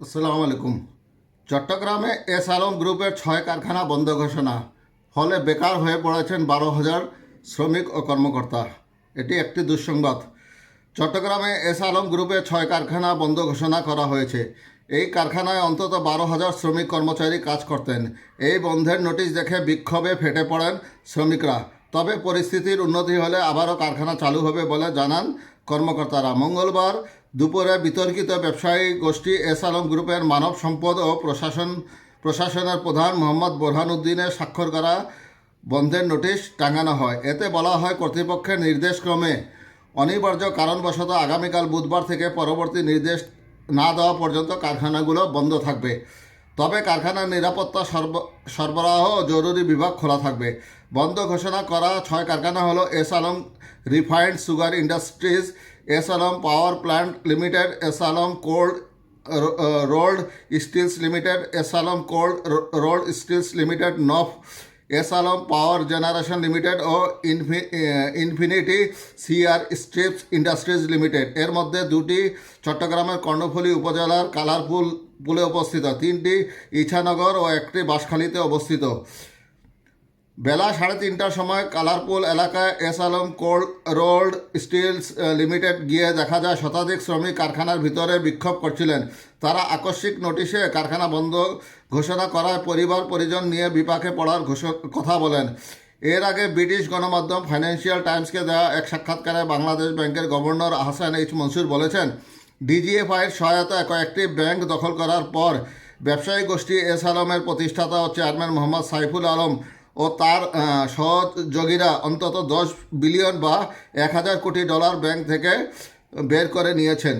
আসসালামু আলাইকুম। চট্টগ্রামে এস আলম গ্রুপের ছয় কারখানা বন্ধ ঘোষণা। ফলে বেকার হয়ে পড়েছেন বারো হাজার শ্রমিক ও কর্মকর্তা। এটি একটি দুঃসংবাদ। চট্টগ্রামে এস আলম গ্রুপের ছয় কারখানা বন্ধ ঘোষণা করা হয়েছে। এই কারখানায় অন্তত বারো হাজার শ্রমিক কর্মচারী কাজ করতেন। এই বন্ধের নোটিশ দেখে বিক্ষোভে ফেটে পড়েন শ্রমিকরা। তবে পরিস্থিতির উন্নতি হলে আবারও কারখানা চালু হবে বলে জানান কর্মকর্তারা। মঙ্গলবার দুপুরে বিতর্কিত ব্যবসায়ী গোষ্ঠী এস আলম গ্রুপের মানব সম্পদ ও প্রশাসন, প্রশাসনের প্রধান মোহাম্মদ বোরহান উদ্দিনের স্বাক্ষর করা বন্ধের নোটিশ টাঙানো হয়। এতে বলা হয়, কর্তৃপক্ষের নির্দেশক্রমে অনিবার্য কারণবশত আগামীকাল বুধবার থেকে পরবর্তী নির্দেশ না দেওয়া পর্যন্ত কারখানাগুলো বন্ধ থাকবে। তবে কারখানার নিরাপত্তা সর্ব, সরবরাহ জরুরি বিভাগ খোলা থাকবে। বন্ধ ঘোষণা করা ছয় কারখানা হলো S Alam refined sugar industries, S Alam power plant limited, S Alam cold rolled steels limited, S Alam cold rolled steels limited, নফ S Alam power generation limited ও ইনফি- infinity CR strips industries limited. এর মধ্যে দুটি চট্টগ্রামের কর্ণফুলী উপজেলার কালারপুল পুলে অবস্থিত। তিনটি ইছানগর ও একটি বাঁশখালীতে অবস্থিত। বেলা সাড়ে তিনটার সময় কালারপুল এলাকায় S Alam cold rolled steels limited গিয়ে দেখা যায় শতাধিক শ্রমিক কারখানার ভিতরে বিক্ষোভ করছিলেন। তারা আকস্মিক নোটিশে কারখানা বন্ধ ঘোষণা করায় পরিবার পরিজন নিয়ে বিপাকে পড়ার কথা বলেন। এর আগে ব্রিটিশ গণমাধ্যম ফাইন্যান্সিয়াল টাইমসকে দেওয়া এক সাক্ষাৎকারে বাংলাদেশ ব্যাংকের গভর্নর আহসান এইচ মনসুর বলেছেন, ডিজিএফআইয়ের সহায়তায় কয়েকটি ব্যাংক দখল করার পর ব্যবসায়ী গোষ্ঠী এস আলমের প্রতিষ্ঠাতা ও চেয়ারম্যান মোহাম্মদ সাইফুল আলম ও তার সহযোগীরা অন্তত দশ বিলিয়ন বা এক হাজার কোটি ডলার ব্যাংক থেকে বের করে নিয়েছেন।